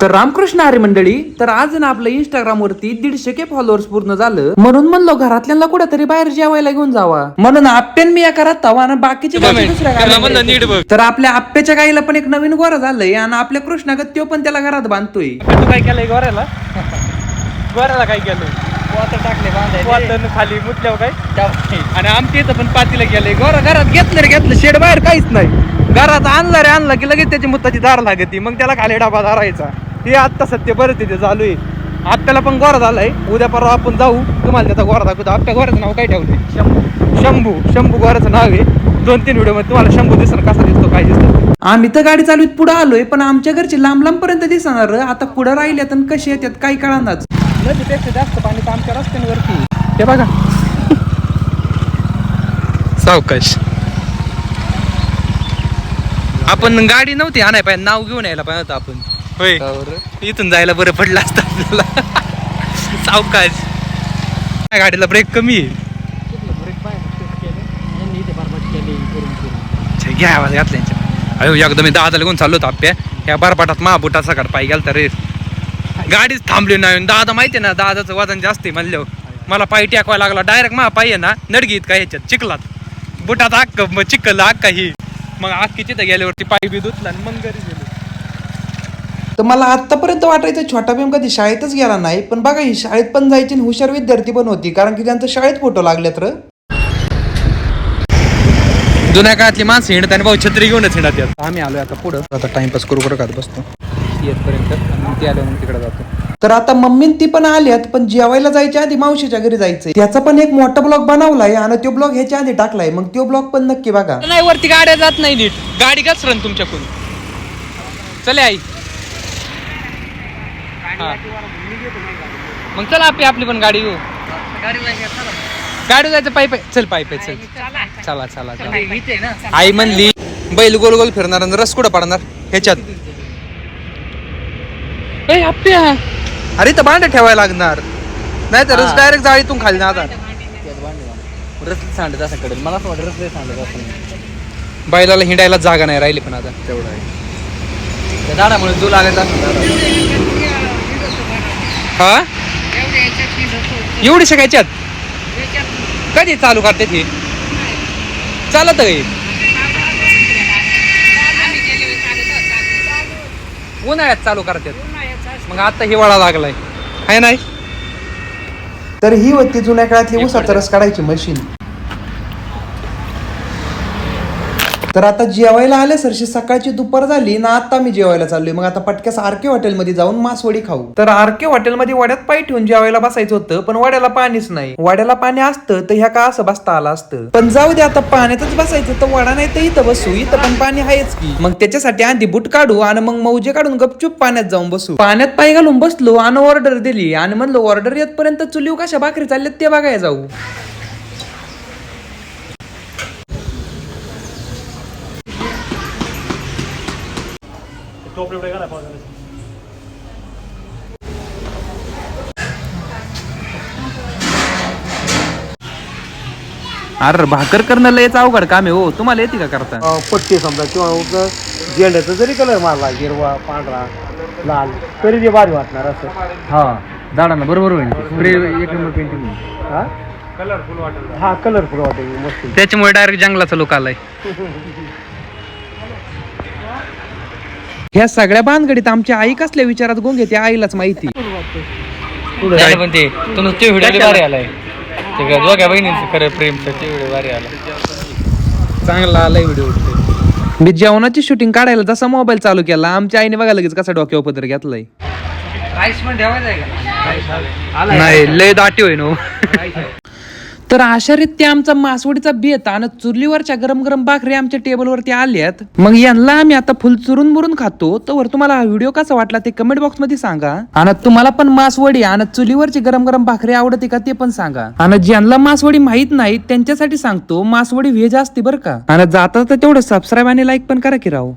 तर रामकृष्ण हरी मंडळी तर आज ना आपलं इंस्टाग्राम वरती दीडशे के फॉलोअर्स पूर्ण झालं. म्हणून म्हणलो घरातल्यांना कुठेतरी बाहेर जेवायला घेऊन जावा. म्हणून आप्यान मी या करत तवा आणि बाकीचे दुसऱ्या. तर आपल्या आप्याच्या गाईला पण एक नवीन गोरा झालंय आणि आपल्या कृष्णागत तो पण त्याला घरात बांधतोय. तू काय केलंय गोऱ्याला? गोऱ्याला काय केलं टाकले खाली मुतल्यावर काय? आणि आमच्या इथं पण पातीला गेलंय गोरा घरात घेतलं रे घेतलं. शेड बाहेर काहीच नाही. घरात आणला रे आणला की लगेच त्याची मुताची दार लागती. मग त्याला खाली डाबा धरायचा. हे आत्ता सत्य बरं तिथे चालू आहे. आत्याला पण गोरा झालाय. उद्या परवा आपण जाऊ. तुम्हाला त्याचा गोरा दाखवतो. आपल्या गोऱ्याचं नाव काय ठेवते शंभू. शंभू. शंभू गोऱ्याचं नाव आहे. दोन तीन व्हिडिओमध्ये तुम्हाला शंभू दिसणार कसा दिसतो काय दिसतो. आम्ही तर गाडी चालवीत पुढे आलोय पण आमच्या घरचे लांब लांब पर्यंत दिसणार. आता पुढे राहिल्यात आणि कसे येतात काही कळानाच. नदीपेक्षा जास्त पाणी तर आमच्या रस्त्यांवरती हे बघा. सावकाश. आपण गाडी नव्हती आणाय पाहिजे नाव घेऊन यायला पाहिजे होतं आपण. होय. इथून जायला बरं पडलं असतं आपल्याला. सावकाश. गाडीला ब्रेक कमी आहे. घ्या आवाज घातला अयो एकदा मी दादा लागून चाललो होतो आप्या ह्या बरपाटात महाबुटा सकाळ पायी गेलता रे. गाडीच थांबली नाही. दादा माहितीये ना दादाचं वजन जास्त आहे म्हणल्यावर. मला पायी टाकवायला लागला. डायरेक्ट मा पायी ना नडगीत काय ह्याच्यात चिखलात. बुटात मग चिखल अक्का ही. मग अख्खी तिथं गेल्यावरती पायी बी धुतला आणि मग घरी गेलो. तर मला आतापर्यंत वाटायचं छोटा भीम कधी शाळेतच गेला नाही पण बघा ही शाळेत पण जायची आणि हुशार विद्यार्थी पण होती कारण की त्यांचं शाळेत फोटो लागलेत र. जुन्या काळातली माणसं हिंडत आणि भाऊ छत्री घेऊनच हिंडत आम्ही आलोय आता पुढं. आता टाइमपास करू करू खात बसतो. येतपर्यंत. मग ती आल्यावर मग तिकडे जातो. तर आता मम्मी ती पण आल्यात पण जेवायला जायच्या आधी मावशीच्या घरी जायचंय. त्याचा पण एक मोठा ब्लॉग बनवलाय आणि तो ब्लॉग ह्याच्या आधी टाकलाय. मग तो ब्लॉग पण नक्की बघा. नाही वरती गाड्या जात नाही नीट. गाडी घसरण तुमच्याकडून. चले आई. हा. मग चला आपली आपली पण गाडी घेऊ. गाडी जायचं पायी पायी चल पायी पायी चल. चला चला चला. आई म्हणली बैल गोल गोल फिरणार आणि रस कुठं पडणार? ह्याच्यात. ए आप्या. अरे तर भांडे ठेवायला लागणार. नाही तर रस डायरेक्ट जाळीतून खाली जाणार रस्ते सांडत असं कडे. मला असं वाटतं रस्ते सांडत असं बैलाला हिंडायला जागा नाही राहिली पण आता. तेवढं आहे. त्या झाडामुळे जो झाड. हा? एवढी सगळ्याच्यात कधी चालू करते ती? चालत आहे. उन्हाळ्यात चालू करतात. मग आता हिवाळा लागलाय. आहे नाही? तर ही होती जुन्या काळातली उसाचा रस काढायची मशीन तर आता जेवायला आले सरशी सकाळची दुपार झाली ना आता मी जेवायला चाललोय. मग आता पटक्यास आरके हॉटेलमध्ये जाऊन मासवडी खाऊ. तर आरके हॉटेलमध्ये वड्यात पाय ठेवून जेवायला बसायचं होतं पण वड्याला पाणीच नाही. वड्याला पाणी असतं तर ह्या का असं बसता आलं असतं. पण जाऊ दे आता पाण्यातच बसायचं तर वडा नाही तर इथं बसू इथं पण पाणी आहेच की. मग त्याच्यासाठी आधी बुट काढू आणि मग मौजे काढून गपचूप पाण्यात जाऊन बसू. पाण्यात पाय घालून बसलो आणि ऑर्डर दिली आणि म्हणलं ऑर्डर येतपर्यंत चुलीव कशा भाकरी चालल्यात ते बघायला जाऊ. पावसाळ्यात? अरे भाकर करणं लयच अवघड काम आहे हो. तुम्हाला येते का करता? अ, पट्टी समजा किंवा उग झेंड्याचा जरी कलर मारला हिरवा पांढरा लाल तरी ते भारी वाटणार असं. हा झाडांना बरोबर होईल. स्प्रे एक नंबर पेंटिंग हा? कलरफुल वाटत हा कलरफुल वाटेल मस्त. त्याच्यामुळे डायरेक्ट जंगलाचा लोक आलाय. ह्या सगळ्या बांधगडीत आमच्या आई कसल्या विचारात गोंगे त्या आईलाच माहिती. नाही पण ते तुम्ही ते व्हिडिओ भारी आलाय. ते काय दोघ्या बहिणींचं खरं प्रेम तर ते व्हिडिओ भारी आला चांगला आलाय व्हिडिओ. मी जेवणाची शूटिंग काढायला जसा मोबाईल चालू केला आमच्या आईने बघा लगेच कसा डोक्यावर पत्र घेतलाय. राईस पण ठेवायचा आहे का? नाही लय दाटी होईन हो. तर अशा रीत्या आमचा मासवडीचा बेत आणि चुलीवरच्या गरम गरम भाकरी आमच्या टेबलवरती आल्यात. मग यांना आम्ही आता फुल चुरून मुरून खातो. तर तुम्हाला हा व्हिडिओ कसा वाटला ते कमेंट बॉक्समध्ये सांगा. आणि तुम्हाला पण मासवडी आणि चुलीवरची गरम गरम भाकरी आवडते का ते पण सांगा. आणि ज्यांना मासवडी माहीत नाही त्यांच्यासाठी सांगतो मासवडी व्हेज असते बरं का. आणि जाता तर तेवढं सबस्क्राईब आणि लाईक पण करा की राव.